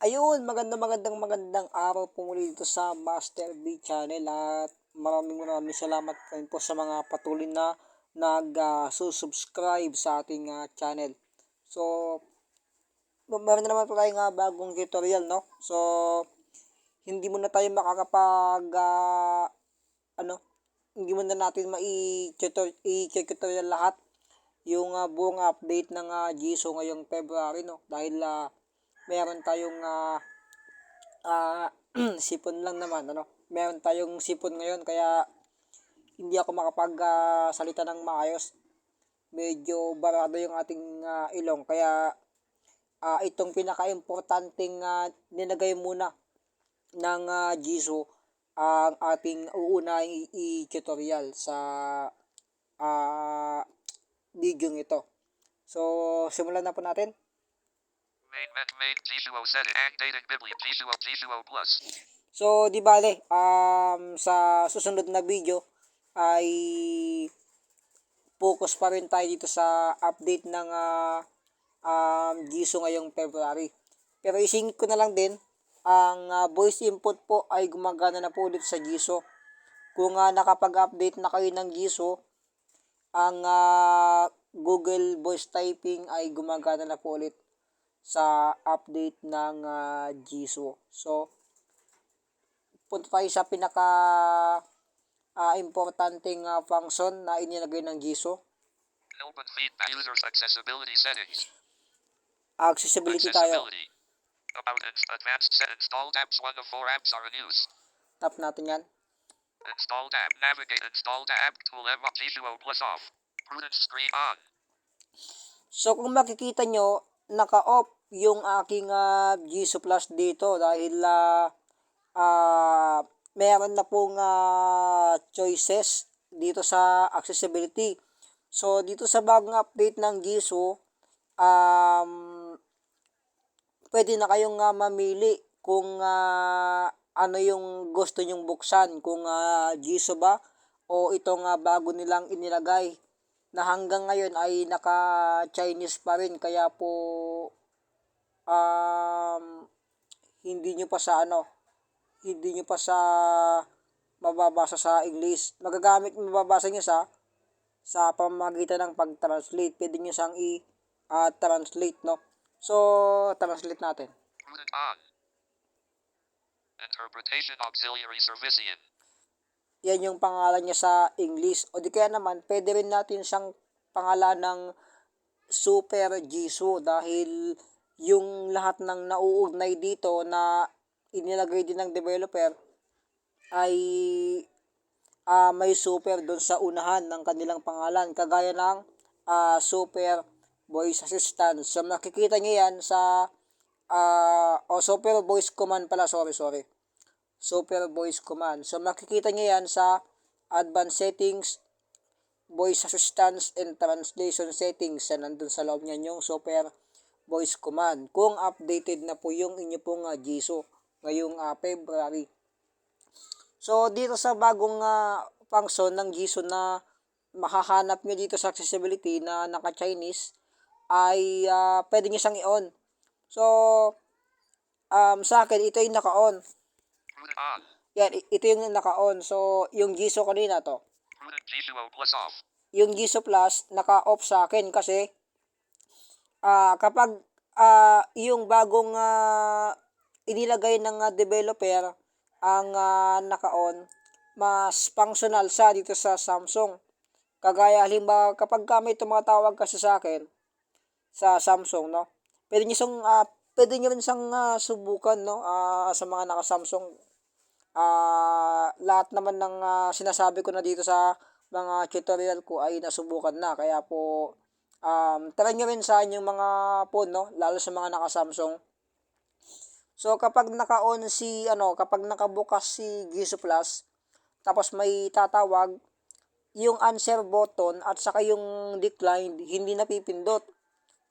Ayun, magandang magandang magandang araw po muli dito sa Master B Channel at maraming maraming salamat rin po sa mga patuloy na nag-subscribe sa ating ah, channel. So, meron na naman po tayong ah, bagong tutorial, no? So, hindi mo na tayo makakapag, ah, ano, hindi mo na natin ma-i-tutorial lahat yung ah, buong update ng uh, Jisoo ngayong February, no? Dahil ah, meron tayong ah, ah, sipon lang naman, ano? Meron tayong sipon ngayon kaya hindi ako makapagsalita ng maayos. Medyo barado yung ating ah, ilong kaya ah, itong pinaka-importanting uh, ninagay muna ng uh, Jisoo ang ating uunahing i-tutorial sa ah, video ito. So, simulan na po natin. So, di bale, um, sa susunod na video ay focus pa rin tayo dito sa update ng uh, um, Jisoo ngayong February. Pero isingit ko na lang din, ang uh, voice input po ay gumagana na po ulit sa Jisoo. Kung uh, nakapag-update na kayo ng Jisoo, ang uh, Google Voice Typing ay gumagana na po ulit sa update ng uh, Jisoo. So, punta tayo sa pinaka uh, importanteng uh, function na inilagay ng Jisoo. Open feedback users accessibility settings. Accessibility tayo. Accessibility. About ins- advanced set installed apps. One of four apps are in use. Tap natin yan. Installed app. Navigate installed app tool M G2O plus off. Prudence screen on. So, kung makikita nyo, naka-off yung aking uh, Jisoo Plus dito dahil uh, uh, meron na pong uh, choices dito sa accessibility. So, dito sa bagong update ng Jisoo, um, pwede na kayong uh, mamili kung uh, ano yung gusto nyong buksan. Kung uh, Jisoo ba o itong uh, bago nilang inilagay na hanggang ngayon ay naka-Chinese pa rin. Kaya po um, hindi nyo pa sa ano, hindi nyo pa sa mababasa sa English. Magagamit, mababasa nyo sa sa pamamagitan ng pag-translate. Pwede nyo siyang i-translate, no? So, translate natin. Interpretation auxiliary servician. Yan yung pangalan niya sa English. O di kaya naman, pwede rin natin siyang pangalan ng Super Jisoo dahil yung lahat ng nauugnay dito na inilagay din ng developer ay uh, may super doon sa unahan ng kanilang pangalan. Kagaya ng uh, super voice assistant. So makikita nyo yan sa uh, o oh, super voice command pala. Sorry sorry super voice command so makikita nyo yan sa advanced settings voice assistance and translation settings yan nandun sa loob niyan yung super voice command kung updated na po yung inyo pong uh, Jisoo ngayong uh, February. So dito sa bagong uh, function ng Jisoo na makahanap nyo dito sa accessibility na naka-Chinese ay uh, pwede nyo siyang i-on. So um, sa akin ito yung naka-on. On. Yan, ito yung naka-on. So yung Jisoo kanina to. Prudent G2O plus off. Yung Jisoo Plus naka-off sa akin kasi uh, kapag uh, yung bagong uh, inilagay ng uh, developer ang uh, naka-on, mas functional siya dito sa Samsung. Kagaya halimbawa kapag ka may tumatawag kasi sa akin sa Samsung, no? Pwede niyo siyang uh, pwede niyo rin siyang uh, subukan, no? Uh, sa mga naka-Samsung uh, lahat naman ng uh, sinasabi ko na dito sa mga tutorial ko ay nasubukan na. Kaya po um, try nyo rin sa inyong mga phone, no? Lalo sa mga naka-Samsung. So, kapag naka-on si, ano, kapag nakabukas si Giso Plus, tapos may tatawag, yung answer button at saka yung decline, hindi napipindot.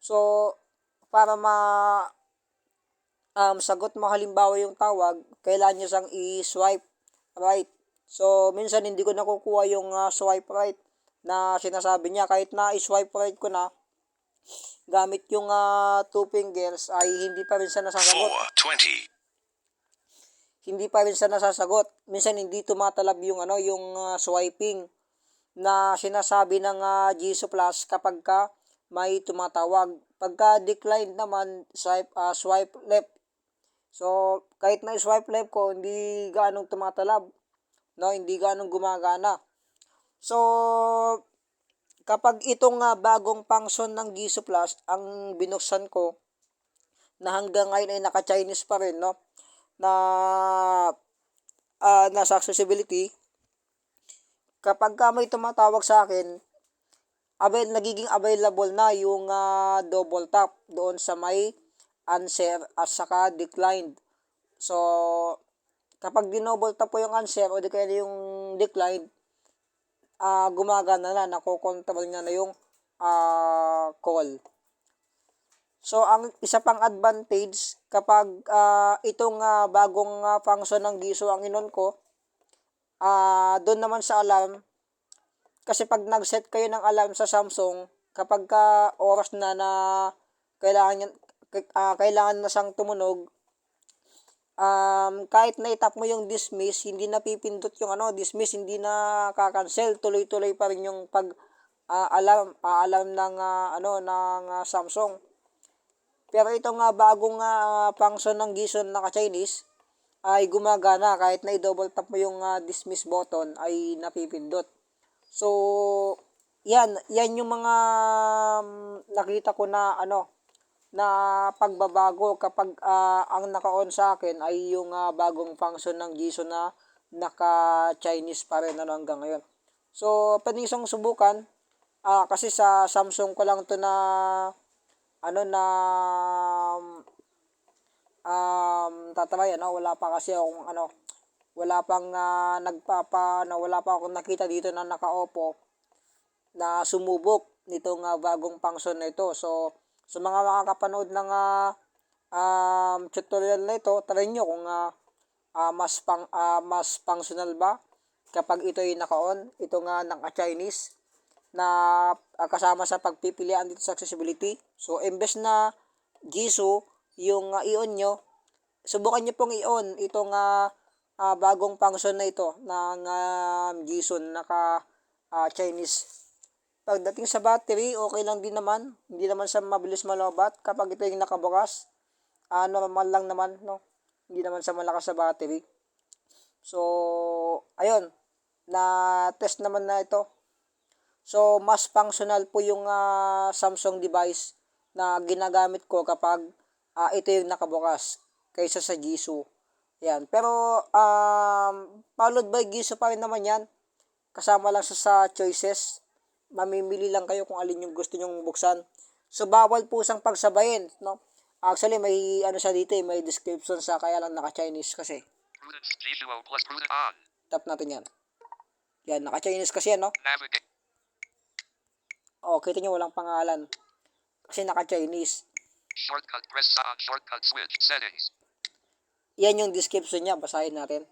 So, para ma um, sagot mo halimbawa yung tawag, kailangan nyo sang i-swipe right. So, minsan hindi ko nakukuha yung uh, swipe right na sinasabi niya kahit na i-swipe right ko na gamit yung ah, two fingers ay hindi pa rin siya nasasagot. 420. Hindi pa rin siya nasasagot. Minsan hindi tumatalab yung ano, yung ah, swiping na sinasabi ng uh, Plus kapag ka may tumatawag. Pagka declined naman, swipe, ah, swipe left. So, kahit na swipe left ko, hindi ganong tumatalab. No, hindi ganong gumagana. So, kapag itong ah, bagong function ng Giso Plus, ang binuksan ko, na hanggang ngayon ay naka-Chinese pa rin, no? Na ah, nasa accessibility, kapag ka may tumatawag sa akin, avail, nagiging available na yung ah, double tap doon sa may answer at saka declined. So, kapag dinoble tap po yung answer o di kaya yung declined, ah gumagana na, nakokontrol niya na yung ah, call. So, ang isa pang advantage, kapag ah, itong ah, bagong ah, function ng Giso ang inon ko, ah doon naman sa alarm, kasi pag nag-set kayo ng alarm sa Samsung, kapag ka oras na na kailangan, ah, kailangan na siyang tumunog, um, kahit na itap mo yung dismiss, hindi na pipindot yung ano, dismiss, hindi na kakancel, tuloy-tuloy pa rin yung pag ah, alarm, ah, alarm ng ah, ano ng ah, Samsung. Pero itong nga bagong uh, function ng Gison na ka-Chinese ay gumagana kahit na i-double tap mo yung ah, dismiss button ay napipindot. So, yan, yan yung mga um, nakita ko na ano na pagbabago kapag ah, ang naka-on sa akin ay yung ah, bagong function ng Gison na naka-Chinese pa rin ano, hanggang ngayon. So, pwede isang subukan ah, kasi sa Samsung ko lang to na ano na um tatry ano wala pa kasi akong ano wala pang ah, nagpapa na wala pa akong nakita dito na naka-opo na sumubok nitong ah, bagong function na ito so sa mga makakapanood ng ah, um, tutorial na ito try nyo kung ah, ah, mas pang ah, mas functional ba kapag ito ay naka-on ito nga naka-Chinese na ah, kasama sa pagpipilian dito sa accessibility. So, imbes na Jisoo, yung uh, i-on nyo, subukan nyo pong i-on itong ah, ah, bagong function na ito ng uh, Jisoo naka ah, Chinese. Pagdating sa battery, okay lang din naman. Hindi naman sa mabilis malobat kapag ito yung nakabukas. Ah, normal lang naman, no? Hindi naman sa malakas sa battery. So, ayun. Na-test naman na ito. So, mas functional po yung ah, Samsung device na ginagamit ko kapag ah, ito yung nakabukas kaysa sa Jisoo. Yan. Pero, um, followed by Jisoo pa rin naman yan. Kasama lang sa, sa choices. Mamimili lang kayo kung alin yung gusto nyong buksan. So, bawal po siyang pagsabayin. No? Actually, may ano siya dito eh, may description sa kaya lang naka-Chinese kasi. Prudence G2O plus prudent on. Tap natin yan. Yan, naka-Chinese kasi yan, no? Oh, kita nyo walang pangalan. Kasi naka-Chinese. Shortcut press on shortcut switch settings. Yan yung description niya. Basahin natin.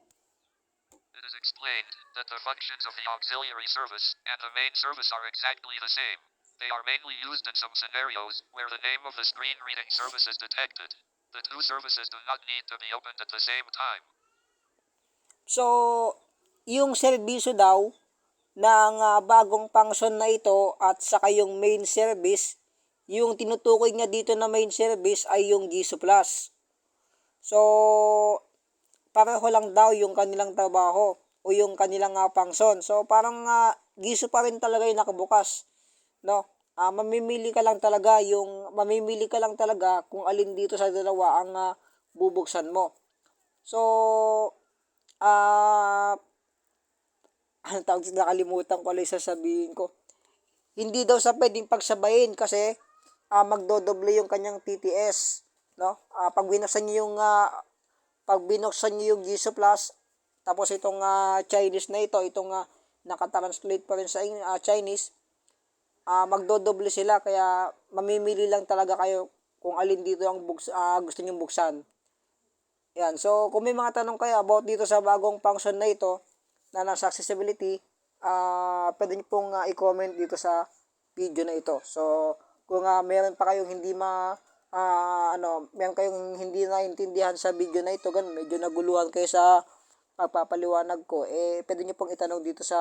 It is explained that the functions of the auxiliary service and the main service are exactly the same. They are mainly used in some scenarios where the name of the screen reading service is detected. The two services do not need to be opened at the same time. So, yung serbisyo daw ng ah, bagong function na ito at saka yung main service, yung tinutukoy niya dito na main service ay yung Plus. So, pareho lang daw yung kanilang trabaho o yung kanilang uh, function. So, parang uh, Jisoo pa rin talaga yung nakabukas. No? Ah, mamimili ka lang talaga yung mamimili ka lang talaga kung alin dito sa dalawa ang ah, bubuksan mo. So, ah ano tawag nakalimutan ko yung sasabihin ko. Hindi daw sa pwedeng pagsabayin kasi ah, magdodoble yung kanyang TTS, no? Ah, pag binuksan niyo yung ah, pag binuksan niyo yung Jisoo Plus, tapos itong ah, Chinese na ito, itong uh, nakatranslate pa rin sa ah, Chinese, ah, magdodoble sila kaya mamimili lang talaga kayo kung alin dito ang buks, ah, gusto niyo buksan. Yan. So, kung may mga tanong kayo about dito sa bagong function na ito, na nasa accessibility, ah pwede niyo pong ah, i-comment dito sa video na ito. So, kung ah, meron pa kayong hindi ma ah, ano, meron kayong hindi naintindihan sa video na ito, ganun, medyo naguluhan kayo sa pagpapaliwanag ko, eh, pwede nyo pong itanong dito sa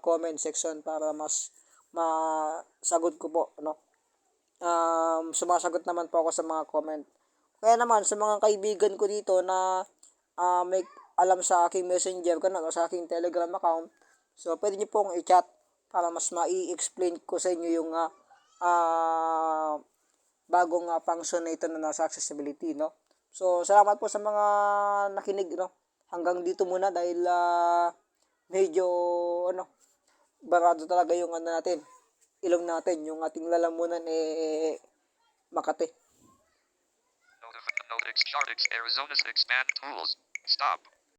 comment section para mas masagot ko po, ano. Um, sumasagot naman po ako sa mga comment. Kaya naman, sa mga kaibigan ko dito na ah, may alam sa aking messenger, ganun, o sa aking telegram account, so, pwede nyo pong i-chat para mas mai-explain ko sa inyo yung ah, ah, bagong uh, function na ito na nasa accessibility, no? So, salamat po sa mga nakinig, no? Hanggang dito muna dahil ah, medyo, ano, barado talaga yung ano natin, ilong natin, yung ating lalamunan, eh, Makati. Notif- Notics Chartix Arizona's expand tools. Stop.